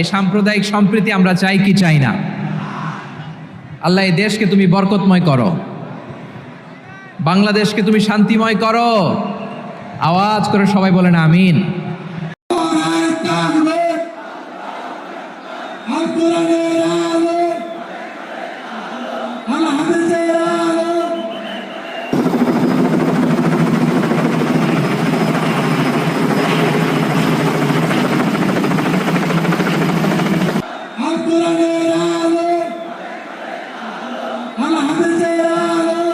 এই সাম্প্রদায়িক সম্প্রীতি আমরা চাই কি চাই না? আল্লাহ, এই দেশকে তুমি বরকতময় করো। বাংলাদেশকে তুমি শান্তিময় করো। আওয়াজ করে সবাই বলেন আমিন। আর কোরআনের আলো আর হাদিসের আলো আর কোরআনের আলো আর হাদিসের আলো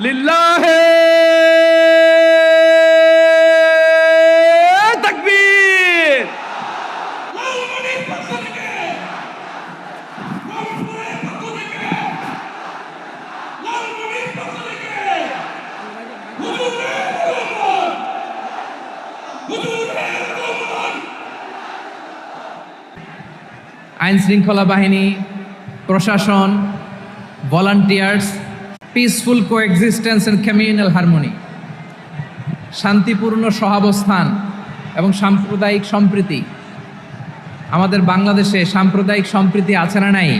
লিল্লাহে তাকবীর। আইন শৃঙ্খলা বাহিনী প্রশাসন volunteers peaceful coexistence and communal harmony শান্তিপূর্ণ সহাবস্থান এবং সাম্প্রদায়িক সম্প্রীতি। আমাদের বাংলাদেশে সাম্প্রদায়িক সম্প্রীতি আছে না নাই?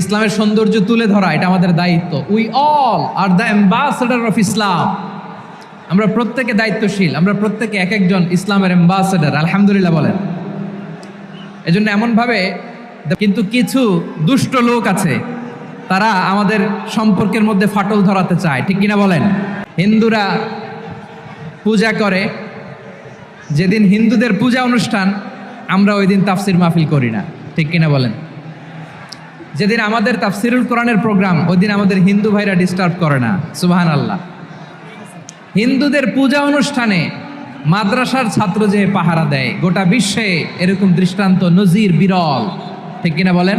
ইসলামের সৌন্দর্য তুলে ধরা, এটা আমাদের দায়িত্ব। We all are the ambassador of Islam আমরা প্রত্যেকে দায়িত্বশীল, আমরা প্রত্যেকে এক একজন ইসলামের অ্যাম্বাসেডার আলহামদুলিল্লাহ বলেন। এজন্য এমনভাবে কিন্তু কিছু দুষ্ট লোক আছে তারা আমাদের সম্পর্কের মধ্যে ফাটল ধরাতে চায়, ঠিক কিনা বলেন? হিন্দুরা পূজা করে, যেদিন হিন্দুদের পূজা অনুষ্ঠান, আমরা ওই দিন তাফসির মাহফিল করি না, ঠিক কিনা বলেন? যেদিন আমাদের তাফসিরুল কোরআনের প্রোগ্রাম, ওই দিন আমাদের হিন্দু ভাইরা ডিস্টার্ব করে না সুবাহান আল্লাহ হিন্দুদের পূজা অনুষ্ঠানে মাদ্রাসার ছাত্র যে পাহারা দেয়, গোটা বিশ্বে এরকম দৃষ্টান্ত নজির বিরল, ঠিক কিনা বলেন?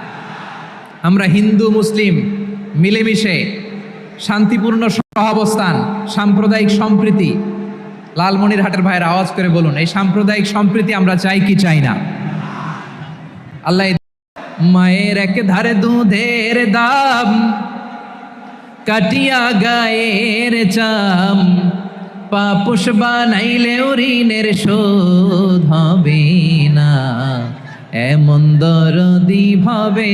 আমরা হিন্দু, মুসলিম, মিলেমিশে শান্তিপূর্ণ সহাবস্থান, সাম্প্রদায়িক সম্প্রীতি লালমনির হাটের ভাইয়ের আওয়াজ করে বলুন, এই সাম্প্রদায়িক সম্প্রীতি আমরা চাই কি চাই না? আল্লাহ মায়ের এক ধারে দুধের দাম, কাটিয়া গায়ের চাম, পাপুষ বানাইলেও ঋণের শোধ হবে না, এমন দরদি ভাবে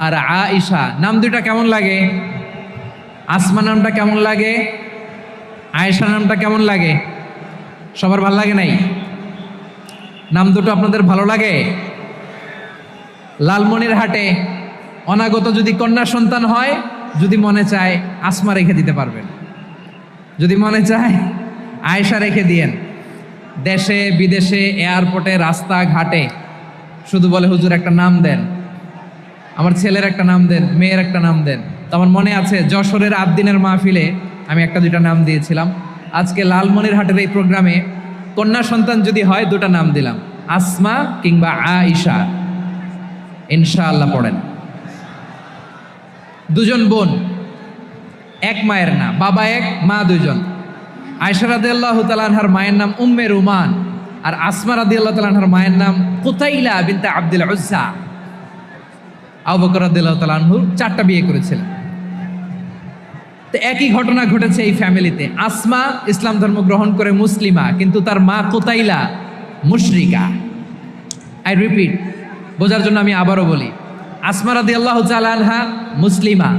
আর আয়েশা, নাম দুইটা কেমন লাগে? আসমা নামটা কেমন লাগে? আয়েশা নামটা কেমন লাগে? সবার ভালো লাগে নাই? নাম দুটো আপনাদের ভালো লাগে? লালমনির হাটে অনাগত যদি কন্যা সন্তান হয়, যদি মনে চায় আসমা রেখে দিতে পারবেন। যদি মনে চায় আয়েশা রেখে দিয়েন। দেশে, বিদেশে এয়ারপোর্টে রাস্তাঘাটে, শুধু বলে হুজুর একটা নাম দেন। আমার ছেলের একটা নাম দেন, মেয়ের একটা নাম দেন। তো আমার মনে আছে, যশোরের আবদিনের মাহফিলে আমি একটা দুইটা নাম দিয়েছিলাম। আজকে লালমনির হাটের এই প্রোগ্রামে কন্যা সন্তান যদি হয়, দুটা নাম দিলাম। আসমা কিংবা আইসা ইনশাআল্লাহ পড়েন। দুজন বোন, এক মায়ের না, বাবা এক, মা দুজন আয়সা রাদি আল্লাহ তালানহার মায়ের নাম উম্মে রুমান। আর আসমা রাদি আল্লাহ তালানহার মায়ের নাম কুতাইলা বিনতে আব্দুল উজ্জা। আবু বকর রাদিয়াল্লাহু তাআলা আনহু চারটা বিয়ে করেছিলেন তো একই ঘটনা ঘটেছে এই ফ্যামিলিতে। আসমা ইসলাম ধর্ম গ্রহণ করে মুসলিমা, কিন্তু তার মা কোতাইলা মুশরিকা। আই রিপিট বোঝার জন্য আমি আবারও বলি, আসমা রাদিয়াল্লাহু তাআলা আনহা মুসলিমা,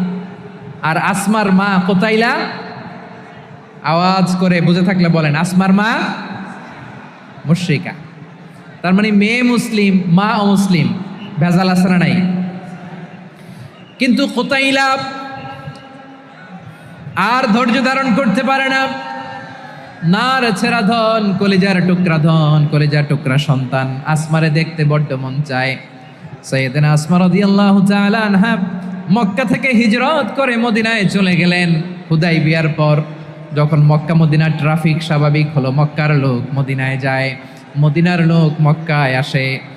আর আসমার মা কোতাইলা, আওয়াজ করে বুঝে থাকলে বলেন, আসমার মা মুশরিকা। তার মানে মেয়ে মুসলিম, মা অমুসলিম, ভেজাল আসারা নাই? কিন্তু কোতাইলা আর ধৈর্য ধারণ করতে পারে না। নার ছেড়া ধন, কলেজার টুকরা ধন, কলেজার টুকরা সন্তান, আসমারে দেখতে বড্ড মন চায়। সৈয়দিন আসমা রাদিয়াল্লাহু মক্কা থেকে হিজরত করে মদিনায় চলে গেলেন হুদাই বিয়ার পর। যখন মক্কা মদিনার ট্রাফিক স্বাভাবিক হলো, মক্কার লোক মদিনায় যায়। মদিনার লোক মক্কায় আসে।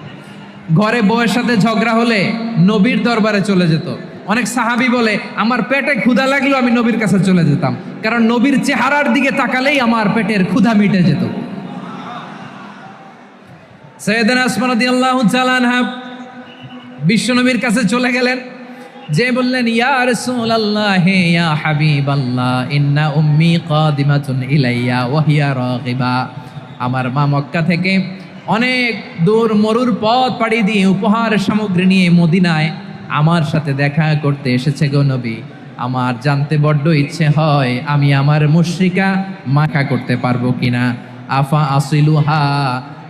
ঘরে বউয়ের সাথে ঝগড়া হলে নবীর দরবারে চলে যেত। অনেক সাহাবি বলে, আমার পেটে ক্ষুধা লাগলেও আমি নবীর কাছে চলে যেতাম। কারণ নবীর চেহারার দিকে তাকালেই আমার পেটের ক্ষুধা মিটে যেত। সৈয়দিন আসমানদি আল্লাহ চালানহা বিশ্বনবীর কাছে চলে গেলেন। যে বললেন, ইয়া রাসূলুল্লাহ হে ইয়া হাবিবাল্লাহ, ইন্না উম্মি কাদিমাতুন ইলাইয়া, ওয়া হিয়া রাগিবা। আমার মা মক্কা থেকে অনেক দূর মরুর পথ পাড়ি দিয়ে উপহার সামগ্রী নিয়ে মদিনায় আমার সাথে দেখা করতে এসেছে গো নবী। আমার জানতে বড্ড ইচ্ছে হয় আমি আমার মুশ্রিকা মাখা করতে পারব কিনা। আফা আসিলুহা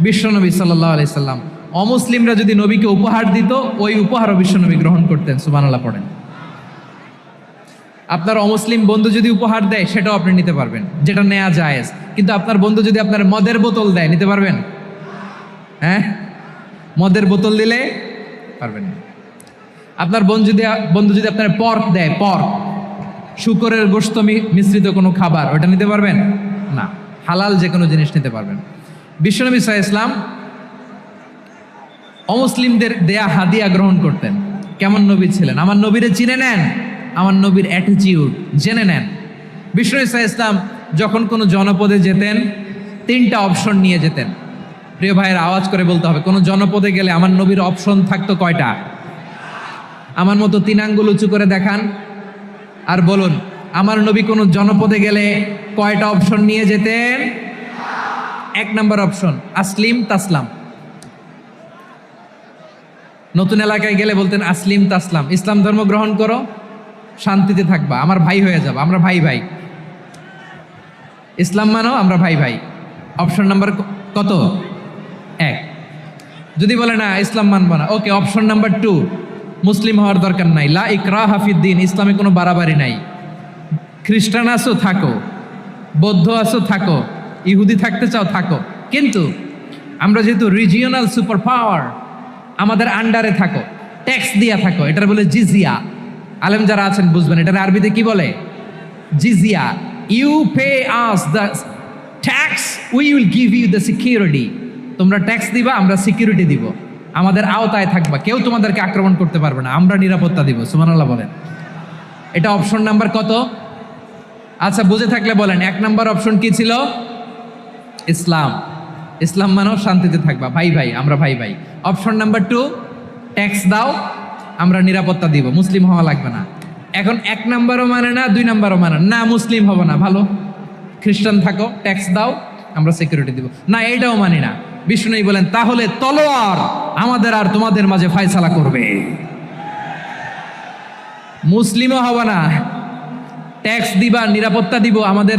বিশ্বনবী সাল্লাহ আলাইসাল্লাম অমুসলিমরা যদি নবীকে উপহার দিত, ওই উপহারও বিশ্বনবী গ্রহণ করতেন সুবানাল্লাহ পড়েন। আপনার অমুসলিম বন্ধু যদি উপহার দেয়, সেটাও আপনি নিতে পারবেন, যেটা নেওয়া যায় কিন্তু আপনার বন্ধু যদি আপনার মদের বোতল দেয়, নিতে পারবেন? হ্যাঁ? মদের বোতল দিলে পারবেন আপনার বন্ধু যদি বন্ধু যদি আপনার পর্ক দেয়, পর্ক, শুকরের গোস্তমি মিশ্রিত কোনো খাবার, ওটা নিতে পারবেন? না। হালাল যে কোনো জিনিস নিতে পারবেন। বিশ্বনবী সাহা ইসলাম অমুসলিমদের দেয়া হাদিয়া গ্রহণ করতেন। কেমন নবী ছিলেন? আমার নবীরে চিনে নেন, আমার নবীর অ্যাটিচিউড জেনে নেন। বিশ্বনবী সাহা ইসলাম যখন কোনো জনপদে যেতেন, তিনটা অপশন নিয়ে যেতেন। প্রিয় ভাইয়ের আওয়াজ করে বলতে হবে, কোনো জনপদে গেলে আমার নবীর অপশন থাকতো কয়টা? আমার মতো তিন আঙ্গুল উঁচু করে দেখান আর বলুন, আমার নবী কোনো জনপদে গেলে কয়টা অপশন নিয়ে যেতেন? এক নম্বর অপশন, আসলিম তাসলাম। নতুন এলাকায় গেলে বলতেন, আসলিম তাসলাম। ইসলাম ধর্ম গ্রহণ করো, শান্তিতে থাকবা। আমার ভাই হয়ে যাব, আমরা ভাই ভাই। ইসলাম মানো, আমরা ভাই ভাই। অপশন নাম্বার কত? এক। যদি বলে না, ইসলাম মানবো না, okay, option number two. Muslim হওয়ার দরকার নাই। লা ইকরা হাফিদ্দিন ইসলামে কোনো বাড়াবাড়ি নাই। খ্রিস্টান আসো থাকো। বৌদ্ধ আসো থাকো। ইহুদি থাকতে চাও, থাকো। কিন্তু আমরা যেহেতু রিজিওনাল সুপার পাওয়ার আমাদের আন্ডারে থাকো। ট্যাক্স দিয়া থাকো, এটার বলে জিজিয়া আলেম যারা আছেন, বুঝবেন, এটার আরবিতে কি বলে? জিজিয়া you pay us the tax we will give you the security তোমরা ট্যাক্স দিবা, আমরা সিকিউরিটি দিব। আমাদের আওতায় থাকবা। কেউ তোমাদেরকে আক্রমণ করতে পারবে না। আমরা নিরাপত্তা দিব সুমানাল্লাহ বলেন। এটা অপশন নাম্বার কত? আচ্ছা বুঝে থাকলে বলেন, এক নাম্বার অপশন কি ছিল? ইসলাম। ইসলাম মানেও শান্তিতে থাকবা। ভাই ভাই আমরা ভাই ভাই। অপশন নাম্বার টু ট্যাক্স দাও আমরা নিরাপত্তা দিব। মুসলিম হওয়া লাগবে না। এখন এক নাম্বারও মানে না দুই নাম্বারও মানে না, মুসলিম হব না। ভালো। খ্রিস্টান থাকো ট্যাক্স দাও আমরা সিকিউরিটি দিব। না এটাও মানি না। বিষ্ণু বলেন তাহলে তলোয়ার আমাদের আর তোমাদের মাঝে ফায়সালা করবে। মুসলিমও হব না। ট্যাক্স দিবা নিরাপত্তা দিব আমাদের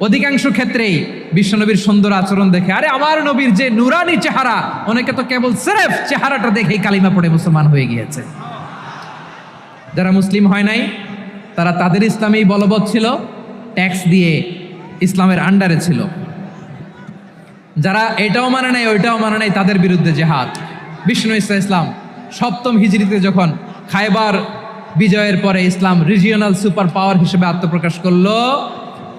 অধিকাংশ ক্ষেত্রেই বিশ্বনবীর সুন্দর আচরণ দেখে। আরে আমার নবীর যে নুরানি চেহারা, অনেকে তো কেবল সেরেফ চেহারাটা দেখেই কালিমা পড়ে মুসলমান হয়ে গিয়েছে। যারা মুসলিম হয় নাই, তারা তাদের ইসলামেই বলবৎ ছিল, ট্যাক্স দিয়ে ইসলামের আন্ডারে ছিল। যারা এটাও মানে নাই, ওইটাও মানে নাই, তাদের বিরুদ্ধে জেহাদ। বিষ্ণু ইসা ইসলাম সপ্তম হিজড়িতে যখন খাইবার বিজয়ের পরে ইসলাম রিজিওনাল সুপার পাওয়ার হিসেবে আত্মপ্রকাশ করল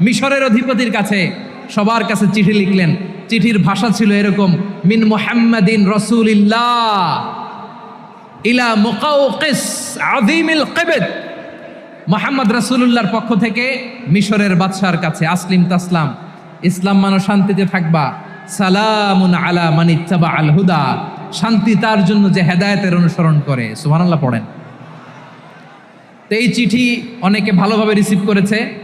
মিশরের অধিপতির কাছে সবার কাছে চিঠি লিখলেন। চিঠির ভাষা ছিল এরকম, মিন মুহাম্মাদিন রসুলিল্লাহ ইলা আযীমিল কিবত। মোহাম্মদ রাসূলুল্লাহর পক্ষ থেকে মিশরের বাদশার কাছে, আসলিম তাসলাম, ইসলাম মানো শান্তিতে থাকবা। সালামুন আলা মানিত্তাবা আল হুদা। শান্তি তার জন্য যে হেদায়েতের অনুসরণ করে। সুবহানাল্লাহ পড়েন। তো এই চিঠি অনেকে ভালোভাবে রিসিভ করেছে।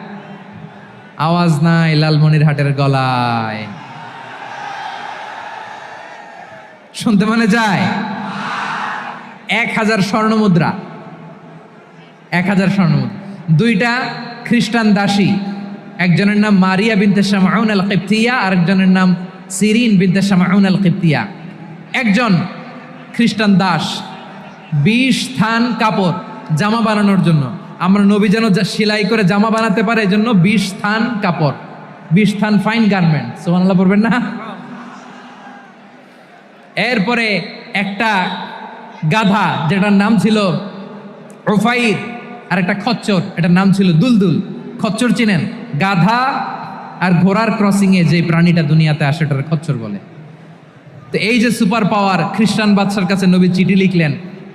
আওয়াজ নাই লালমনিরহাটের গলায়। শুনতে মনে যায়? এক হাজার স্বর্ণ মুদ্রা। এক হাজার স্বর্ণমুদ্রা দুইটা খ্রিস্টান দাসী। একজনের নাম মারিয়া বিনতে শামাউন আল কিপ্তিয়া আরেকজনের নাম সিরিন বিনতে শামাউন আল কিপ্তিয়া একজন খ্রিস্টান দাস, বিশ থান কাপড়, জামা বানানোর জন্য। আমরা নবী যেন যা- সেলাই করে জামা বানাতে পারে, এজন্য বিশ থান কাপড়, বিশ থান ফাইন গার্মেন্ট সোমানাল্লাহ পড়বেন না? এরপরে একটা গাধা, যেটার নাম ছিল ওফাইর আর একটা খচ্চর, এটার নাম ছিল দুলদুল। খচ্চর চিনেন? গাধা আর ঘোড়ার ক্রসিং এ যে প্রাণীটা দুনিয়াতে আসে এটার খচ্চর বলে। তো এই যে সুপার পাওয়ার খ্রিস্টান বাদশার কাছে নবী চিঠি লিখলেন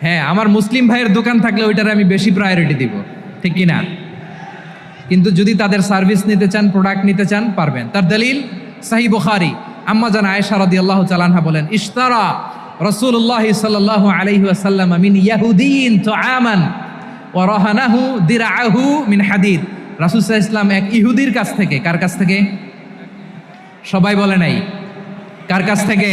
হ্যাঁ আমার মুসলিম ভাইয়ের দোকান থাকলে ওইটারে আমি বেশি প্রায়োরিটি দিব। ঠিক কিনা? কিন্তু যদি তাদের সার্ভিস নিতে চান প্রোডাক্ট নিতে চান, পারবেন। তার দলিল সাহি বুখারি আম্মা জান আয়েশা রাদিয়াল্লাহু তাআলা বলেন, ইশতারা রাসূলুল্লাহ সাল্লাল্লাহু আলাইহি ওয়াসাল্লাম মিন ইয়াহুদিন তুআমান ওয়া রাহানাহু দিরআহু মিন হাদিদ। আলাইহি ইসলাম এক ইহুদির কাছ থেকে, কার কাছ থেকে? সবাই বলে নাই। কার কাছ থেকে?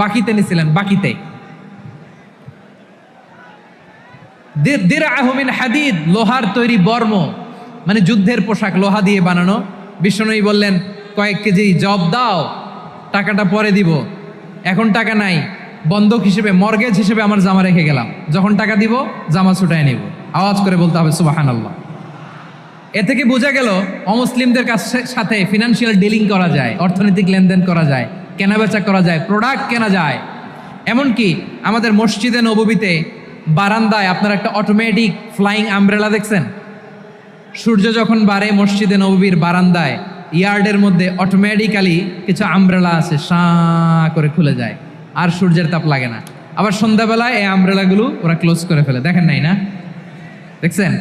বাকিতে নিছিলেন বাকিতে। হাদিদ, লোহার তৈরি বর্ম মানে যুদ্ধের পোশাক, লোহা দিয়ে বানানো। বিষ্ণুই বললেন, কয়েক কেজি জব দাও, টাকাটা পরে দিব। এখন টাকা নাই, বন্ধক হিসেবে, মর্গেজ হিসেবে আমার জামা রেখে গেলাম। যখন টাকা দিব, জামা ছুটায় নিব। আওয়াজ করে বলতে হবে সুবাহান আল্লাহ এ থেকে বোঝা গেল, অমুসলিমদের কাছে সাথে ফিনান্সিয়াল ডিলিং করা যায়, অর্থনৈতিক লেনদেন করা যায়। কেনাবেচা করা যায় প্রোডাক্ট কেনা যায়। এমনকি আমাদের মসজিদে, নববীতে, বারান্দায় আপনারা একটা অটোমেটিক ফ্লাইং আমব্রেলা দেখছেন? সূর্য যখন বাড়ে মসজিদে, নববীর বারান্দায়, ইয়ার্ডের মধ্যে অটোমেটিক্যালি কিছু আমব্রেলা আছে, সাঁ করে খুলে যায়। আর সূর্যের তাপ লাগে না। আবার সন্ধ্যাবেলায় এই আমব্রেলাগুলো ওরা ক্লোজ করে ফেলে। দেখেন নাই না? দেখছেন?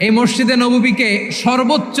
এই মসজিদে, নববীকে সর্বোচ্চ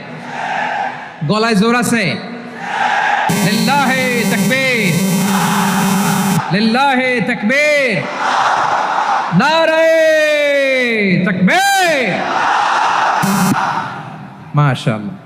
গলায় জোর আছে। লিল্লাহে তাকবীর। লিল্লাহে তাকবীর। নারে তাকবীর। মাশাআল্লাহ।